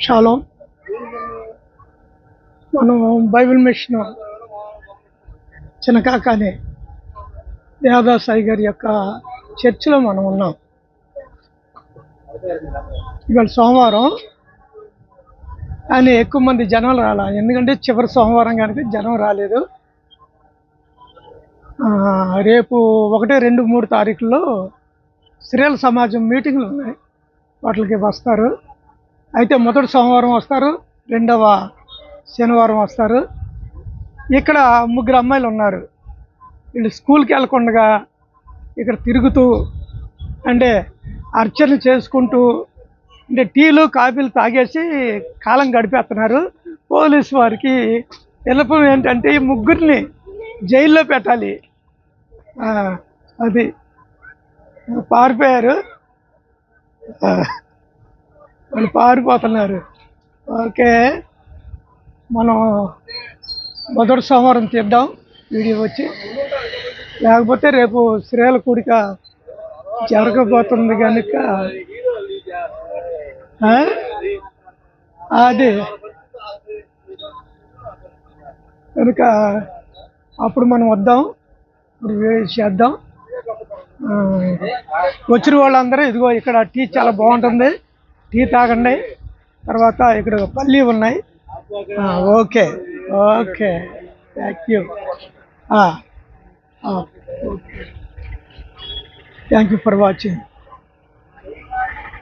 Shalom మనం Bible machine చిన్నకాకానే దేవదాసాయి గారి యొక్క చర్చిలో మనం ఉన్నాం. ఇవాళ సోమవారం. కానీ ఎక్కువ మంది జనం రాలా. ఎందుకంటే చివరి సోమవారం కనుక జనం రాలేదు. రేపు ఒకటి రెండు మూడు తారీఖుల్లో స్త్రీల సమాజం మీటింగ్లు ఉన్నాయి. వాటికి వస్తారు. అయితే మొదటి సోమవారం వస్తారు. రెండవ శనివారం వస్తారు. ఇక్కడ ముగ్గురు అమ్మాయిలు ఉన్నారు. వీళ్ళు స్కూల్కి వెళ్ళకుండా ఇక్కడ తిరుగుతూ అంటే అర్చనలు చేసుకుంటూ అంటే టీలు కాఫీలు తాగేసి కాలం గడిపేస్తున్నారు. పోలీసు వారికి విన్నపం ఏంటంటే ఈ ముగ్గురిని జైల్లో పెట్టాలి. అది పారిపోయారు. వాళ్ళు పారిపోతున్నారు. ఓకే. మనం మొదటి సోమవారం తీద్దాం వీడియో వచ్చి. లేకపోతే రేపు శ్రేల కూడిక జరగబోతుంది కనుక అది. కనుక అప్పుడు మనం వద్దాం. ఇప్పుడు చేద్దాం. వచ్చిన వాళ్ళందరూ ఇదిగో ఇక్కడ టీ చాలా బాగుంటుంది. టీ తాగండి. తర్వాత ఇక్కడ పల్లి ఉన్నాయి. ఆ, okay. Okay. Thank you thank you for watching